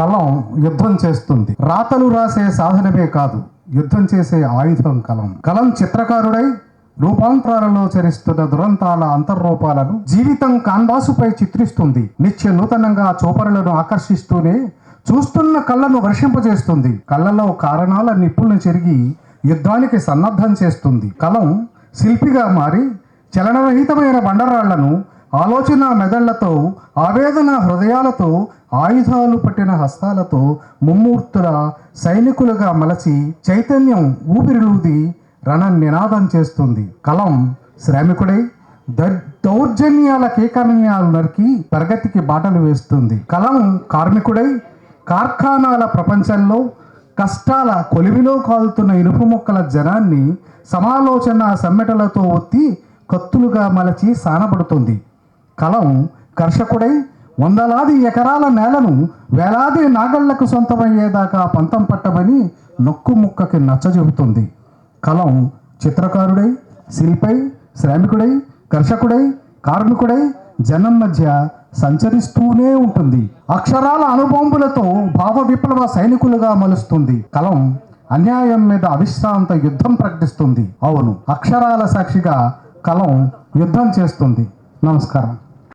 కలం యుద్ధం చేస్తుంది. రాతలు రాసే సాధనమే కాదు యుద్ధం చేసే ఆయుధం కలం. కలం చిత్రకారుడై రూపాంతరాలలో చరిస్తున్న దురంతాల అంతర్రూపాలను జీవితం కాన్వాసుపై చిత్రిస్తుంది. నిత్య నూతనంగా చూపరులను ఆకర్షిస్తూనే చూస్తున్న కళ్ళను వర్షింపజేస్తుంది. కళ్ళలో కారణాల నిప్పులను చెరిగి యుద్ధానికి సన్నద్ధం చేస్తుంది. కలం శిల్పిగా మారి చలనరహితమైన బండరాళ్ళను ఆలోచన మెదళ్ళతో ఆవేదన హృదయాలతో ఆయుధాలు పట్టిన హస్తాలతో ముమ్మూర్తుల సైనికులుగా మలచి చైతన్యం ఊపిరిలూది రణ నినాదం చేస్తుంది. కలం శ్రామికుడై దౌర్జన్యాల కేకరణ్యాలు నరికి ప్రగతికి బాటలు వేస్తుంది. కలం కార్మికుడై కార్ఖానాల ప్రపంచంలో కష్టాల కొలివిలో కాలుతున్న ఇనుపు మొక్కల జనాన్ని సమాలోచన సమ్మెటలతో ఒత్తి కత్తులుగా మలచి సానబడుతుంది. కలం కర్షకుడై వందలాది ఎకరాల నేలను వేలాది నాగళ్ళకు సొంతమయ్యేదాకా పంతం పట్టమని నొక్కు ముక్కకి నచ్చజెబుతుంది కలం చిత్రకారుడై శిల్పై శ్రామికుడై కర్షకుడై కార్మికుడై జనం మధ్య సంచరిస్తూనే ఉంటుంది. అక్షరాల అనుబొంబులతో భావ విప్లవ సైనికులుగా మలుస్తుంది. కలం అన్యాయం మీద అవిశ్రాంత యుద్ధం ప్రకటిస్తుంది. అవును అక్షరాల సాక్షిగా కలం యుద్ధం చేస్తుంది. నమస్కారం.